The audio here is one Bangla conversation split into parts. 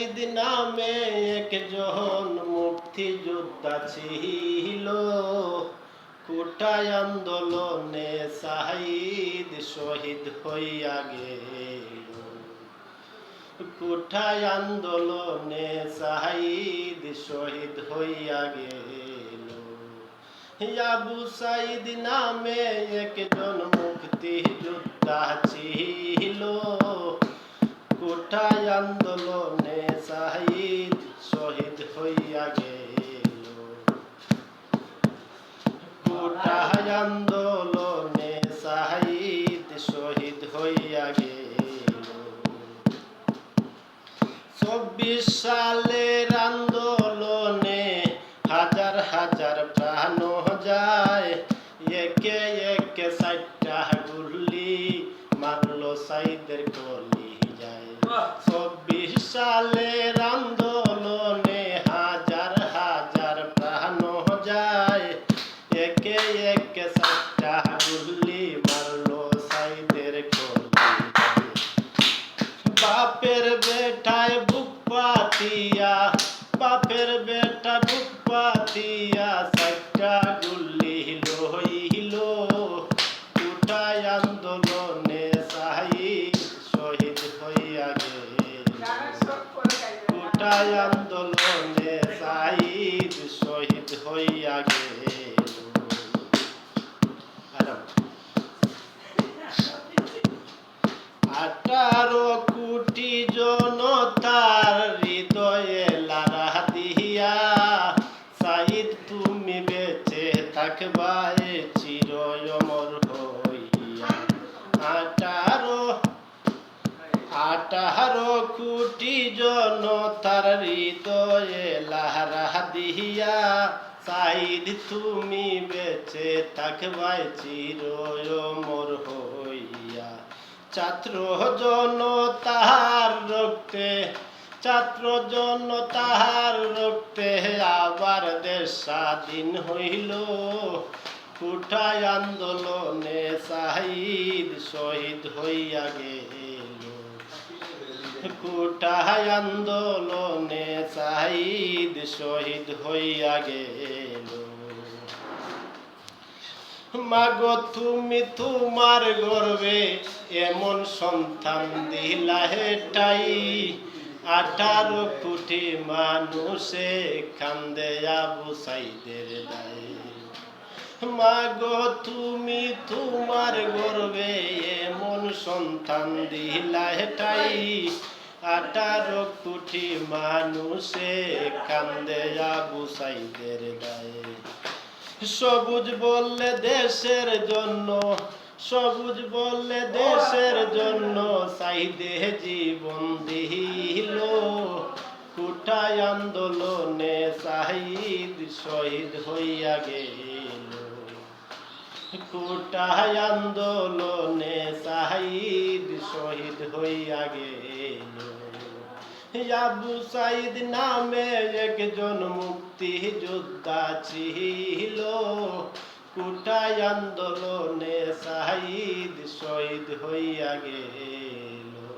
নামে একজন মুক্তিযোদ্ধা ছিল। কোটায় আন্দোলনে শাহিদ শহীদ হইয়া গেল। কোঠায় আন্দোলনে শাহিদ শহীদ হইয়া গেল। আবু সাইদ নামে একজন মুক্তিযোদ্ধা ছিল। কোঠায় আন্দোলনে শাহিদ শহীদ হইয়া গেল? কোঠায় আন্দোলনে শাহিদ শহীদ হইয়া গেল? চব্বিশ সালের আন্দোলনে হাজার হাজার প্রাণ যায়। একে একে ষাটটা গুলি মারলো সাইদের কলি চব্বিশ সালের আন্দোলনে হাজার হাজার প্রাণ যায়। একে একে ষাটটা গুলি মারলো সাইদের বাপের বেটায় বুক পাতিয়া, বাপের বেটা বুক পাতিয়া হইয়া গেল আঠারো কোটি জনতার হৃদয়ে লারা দিয়া সাইদ, তুমি বেঁচে থাকবায় চির অমর হইয়া। আঠারো আঠারো কোটি জনতার হৃদয়ে লারা দিয়া সাইদ, তুমি বেঁচে থাকবায় চির অমর হইয়া। ছাত্র তাহার রক্তে, ছাত্র তাহার রক্তে আবার দেশ স্বাধীন হইল। কুঠায় আন্দোলনে সাহিদ শহীদ হইয়া গেল। কুঠায় আন্দোলনে শাহিদ শহীদ হইয়া গেল। মাগো, তুমি তোমার গর্বে এমন সন্তান দিলা হেটাই আঠারো কোটি মানুষে কান্দে আবু সাইদের দায়। মাগো, তুমি তোমার গর্বে এমন সন্তান দিলা হেটাই আঠারো কোটি মানুষে, কান্দে আবু সাইদের দায়। সবুজ বললে দেশের জন্য, সবুজ বললে দেশের জন্য সাইদে জীবন দিল। কুঠায় আন্দোলনে সাহিদ শহীদ হইয়া গেল। কুঠায় আন্দোলনে সাহিদ শহীদ হইয়া গেল। আবু সাইদ নামে একজন মুক্তি যোদ্ধা ছিল। কুটায় আন্দোলনে সাহিদ শহীদ হইয়া গেল।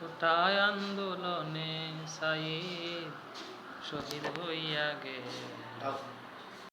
কোটায় আন্দোলনে সাইদ শহীদ হইয়া গে আপ-